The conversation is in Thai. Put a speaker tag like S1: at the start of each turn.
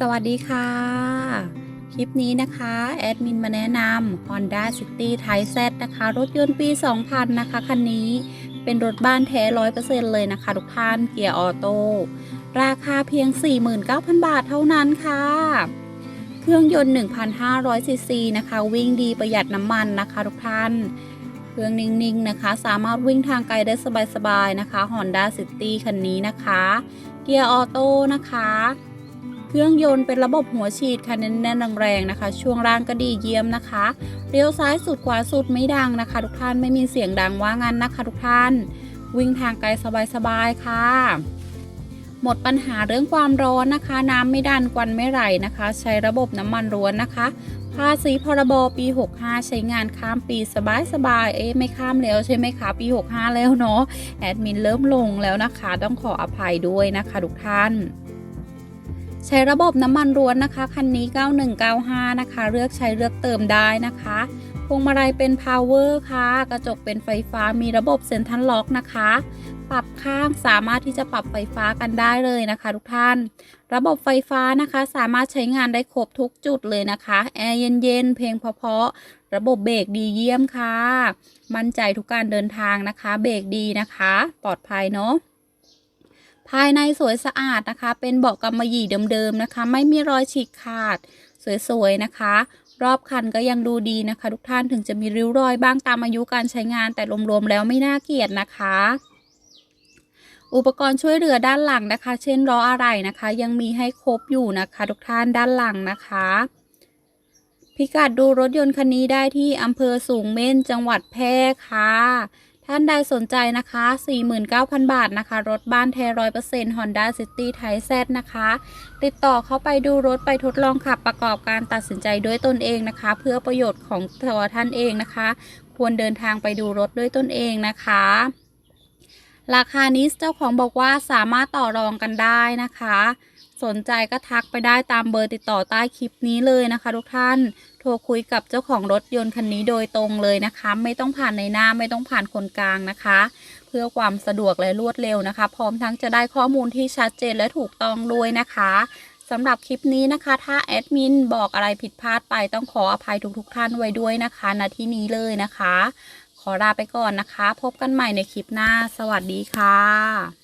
S1: สวัสดีค่ะ คลิปนี้นะคะ แอดมินมาแนะนำ Honda City t y Z นะคะ รถยนต์ปี 2000 นะคะ คันนี้เป็นรถบ้านแท้ 100%เลยนะคะ ทุกท่านเกียร์ออโต้ราคาเพียง 49,000 บาทเท่านั้นค่ะ เครื่องยนต์ 1,500 ซีซีนะคะ วิ่งดีประหยัดน้ำมันนะคะ ทุกท่าน เครื่องนิ่งๆนะคะ สามารถวิ่งทางไกลได้สบายๆนะคะ Honda City คันนี้นะคะ เกียร์ออโต้นะคะ ครื่องยนต์เป็นระบบหัวฉีดค่ะแน่นๆแรงๆนะคะ ช่วงล่างก็ดีเยี่ยมนะคะเลี้ยวซ้ายสุดขวาสุดไม่ดังนะคะ ทุกท่านไม่มีเสียงดังว่างั้นนะคะ ทุกท่าน วิ่งทางไกลสบายๆค่ะ หมดปัญหาเรื่องความร้อนนะคะ น้ำไม่ดันควันไม่ไหลนะคะ ใช้ระบบน้ำมันร้วนนะคะ ภาษีพรบปี 65 ใช้งานข้ามปีสบายๆเอ๊ะไม่ข้ามแล้วใช่ไหมคะปี 65 แล้วเนาะแอดมินเริ่มลงแล้วนะคะ ต้องขออภัยด้วยนะคะ ทุกท่าน ใช้ระบบน้ำมันร้วนนะคะ คันนี้ 9195 นะคะ เลือกใช้เลือกเติมได้นะคะพวงมาลัยเป็น power ค่ะ กระจกเป็นไฟฟ้ามีระบบเซ็นทรัลล็อกนะคะ ปรับข้างสามารถที่จะปรับไฟฟ้ากันได้เลยนะคะทุกท่าน ระบบไฟฟ้านะคะ สามารถใช้งานได้ครบทุกจุดเลยนะคะแอร์เย็นๆเพลงเพราะๆระบบเบรกดีเยี่ยมค่ะ มั่นใจทุกการเดินทางนะคะ เบรกดีนะคะ ปลอดภัยเนาะ ภายในสวยสะอาดนะคะ เป็นเบาะกำมะหยี่เดิมๆนะคะ ไม่มีรอยฉีกขาด สวยๆนะคะ รอบคันก็ยังดูดีนะคะ ทุกท่านถึงจะมีริ้วรอยบ้างตามอายุการใช้งานแต่รวมๆแล้วไม่น่าเกลียดนะคะ อุปกรณ์ช่วยเหลือด้านหลังนะคะ เช่นล้ออะไรนะคะ ยังมีให้ครบอยู่นะคะ ทุกท่านด้านหลังนะคะพิกัดดูรถยนต์คันนี้ได้ที่อำเภอสูงเม่นจังหวัดแพร่ค่ะ ท่านใดสนใจนะคะ 49,000 บาทนะคะ รถบ้านแท้ร้อยเปอร์เซ็นต์ Honda City t y Z นะคะ ติดต่อเข้าไปดูรถไปทดลองขับประกอบการตัดสินใจด้วยตนเองนะคะ เพื่อประโยชน์ของตัวท่านเองนะคะ ควรเดินทางไปดูรถด้วยตนเองนะคะ ราคานี้เจ้าของบอกว่าสามารถต่อรองกันได้นะคะ สนใจก็ทักไปได้ตามเบอร์ติดต่อใต้คลิปนี้เลยนะคะ ทุกท่าน โทรคุยกับเจ้าของรถยนต์คันนี้โดยตรงเลยนะคะ ไม่ต้องผ่านในหน้าไม่ต้องผ่านคนกลางนะคะ เพื่อความสะดวกและรวดเร็วนะคะ พร้อมทั้งจะได้ข้อมูลที่ชัดเจนและถูกต้องด้วยนะคะสำหรับคลิปนี้นะคะ ถ้าแอดมินบอกอะไรผิดพลาดไปต้องขออภัยทุกๆทท่านไว้ด้วยนะคะณที่นี้เลยนะคะ ขอลาไปก่อนนะคะ พบกันใหม่ในคลิปหน้า สวัสดีค่ะ